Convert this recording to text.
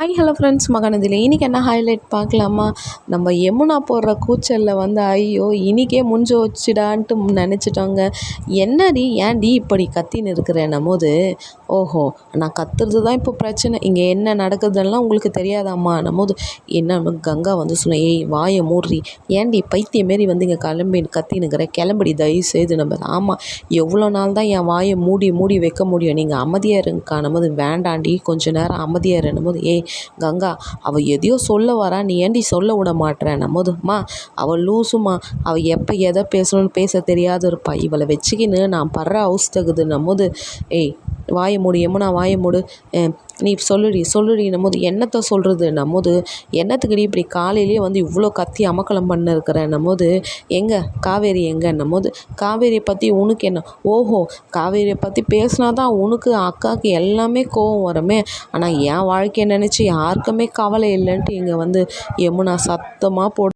Hi hello friends மகனதில் இன்றைக்கி என்ன highlight பார்க்கலாமா? நம்ம யமுனா போடுற கூச்சலில் வந்து ஐயோ இன்றைக்கே முடிஞ்சு வச்சுடான்ட்டு நினச்சிட்டோங்க. என்னடி ஏன்டி இப்படி கத்தின்னு இருக்கிறேன் போது ஓஹோ நான் கத்துறது தான் இப்போ பிரச்சனை. இங்கே என்ன நடக்குதுன்னெலாம் உங்களுக்கு தெரியாதாம்மா போது என்ன கங்கா வந்து சொன்னேன் ஏய் வாயை மூடுறி. ஏன்டி பைத்திய மாரி வந்து இங்கே கிளம்பி கத்தினுக்கிற கிளம்படி தயவு செய்து நம்ம. ஆமாம் எவ்வளோ நாள் தான் என் வாயை மூடி மூடி வைக்க முடியும். நீங்கள் அமைதியாக இருங்கக்கா போது வேண்டாண்டி கொஞ்சம் நேரம் அமைதியாக இருந்தும் போது ஏய் கங்கா அவள் எதையோ சொல்ல வரா நீ ஏண்டி சொல்ல விட மாட்டேன் நம்மதும்மா அவள் லூசுமா அவள் எப்போ எதை பேசணும்னு பேச தெரியாத இருப்பா. இவளை வச்சுக்கின்னு நான் படுற அவஸ்தகுது நம்மோது ஏய் வாயை மூடு யமுனா வாயை மூடு. நீ சொல்லுடி சொல்லுடி நம்மோது என்னத்தை சொல்கிறது நம்மோது என்னத்துக்குடி இப்படி காலையிலேயே வந்து இவ்வளோ கத்தி அமக்கலம் பண்ண இருக்கிற எங்கே காவேரி எங்கே நம்மோது காவேரியை பற்றி உனக்கு என்ன? ஓஹோ காவேரியை பற்றி பேசினா தான் உனக்கு அக்காவுக்கு எல்லாமே கோவம் வருமே. ஆனால் என் வாழ்க்கையை நினச்சி யாருக்குமே கவலை இல்லைன்ட்டு இங்கே வந்து யமுனா சத்தமாக போட்டு